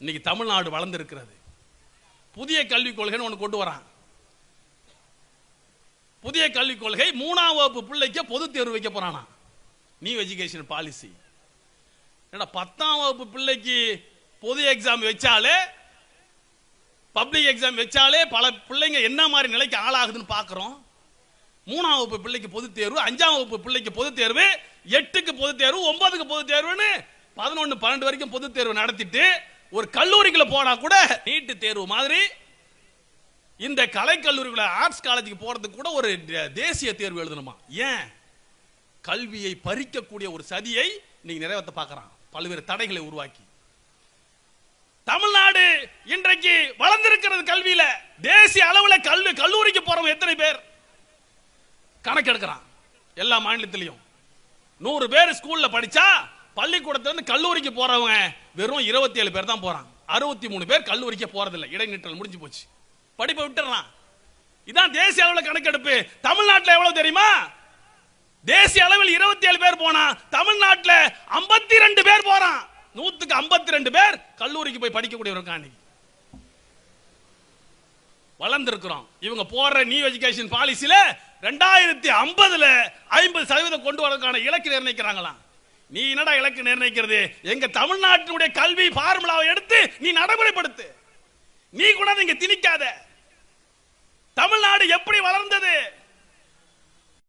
இன்னைக்கு தமிழ்நாடு வளர்ந்திருக்கிறது. புதிய கல்விக் கொள்கைன்னு ஒன்று கொண்டு வரான். புதிய கல்விக் கொள்கை மூணாம் வகுப்பு பிள்ளைக்கு பொது தேர்வு வைக்க போறானா நியூ எஜுகேஷன் பாலிசி ஏன்னா பத்தாம் வகுப்பு பிள்ளைக்கு பொது எக்ஸாம் வச்சாலே பப்ளிக் எக்ஸாம் வச்சாலே பல பிள்ளைங்க என்ன மாதிரி நிலைக்கு ஆளாகுதுன்னு பார்க்குறோம் மூணாம் வகுப்பு பிள்ளைக்கு பொது தேர்வு அஞ்சாம் வகுப்பு பிள்ளைக்கு பொது தேர்வு எட்டுக்கு பொது தேர்வு ஒன்பதுக்கு பொது தேர்வுன்னு பதினொன்று பன்னெண்டு வரைக்கும் பொது தேர்வு நடத்திட்டு ஒரு கல்லூரிக்குள்ள போனா கூட நீட்டு தேர்வு மாதிரி இந்த கலைக்கல்லூரிக்குள்ள ஆர்ட்ஸ் காலேஜுக்கு போறதுக்கு கூட ஒரு தேசிய தேர்வு எழுதணுமா? ஏன்? கல்வியை பறிக்கக்கூடிய ஒரு சதியை இன்னைக்கு நிறைவேற்ற பார்க்கறான். பல்வேறு தடைகளை உருவாக்கி. தமிழ்நாடு இன்றைக்கு வளர்ந்திருக்கிறது கல்வியில. தேசிய அளவுல கல்வி கல்லூரிக்கு போறவங்க எத்தனை பேர்? கணக்கெடுக்கிறான். எல்லா மாநிலத்திலையும். நூறு பேர் ஸ்கூல்ல படிச்சா பள்ளிக்கூடத்திலிருந்து கல்லூரிக்கு போறவங்க வெறும் இருபத்தி ஏழு பேர் தான் போறாங்க. அறுபத்தி மூணு பேர் கல்லூரிக்கு போறதில்லை. இடைநிற்றல் முடிஞ்சு போச்சு. படிப்பை விட்டுறலாம். இதான் தேசிய அளவில் கணக்கெடுப்பு. தமிழ்நாட்டில் எவ்வளவு தெரியுமா? தேசிய அளவில் இருபத்தி ஏழு பேர் போனா தமிழ்நாட்டுல ஐம்பத்தி ரெண்டு பேர் போறான். நூத்துக்கு ஐம்பத்தி ரெண்டு பேர் கல்லூரிக்கு போய் படிக்கக்கூடியவர் காணி வளர்ந்துருக்கிறோம். இவங்க போடுற நியூ எஜுகேஷன் பாலிசியில ரெண்டாயிரத்தி ஐம்பதுல ஐம்பது சதவீதம் கொண்டு வரதுக்கான இலக்கு நிர்ணயிக்கிறாங்களாம். நீ என்னடா இலக்கு நிர்ணயிக்கிறது? எங்க தமிழ்நாட்டினுடைய கல்வி பார்முலாவை எடுத்து நீ நடைமுறைப்படுத்து. நீ கூட இங்க திணிக்காத. தமிழ்நாடு எப்படி வளர்ந்தது?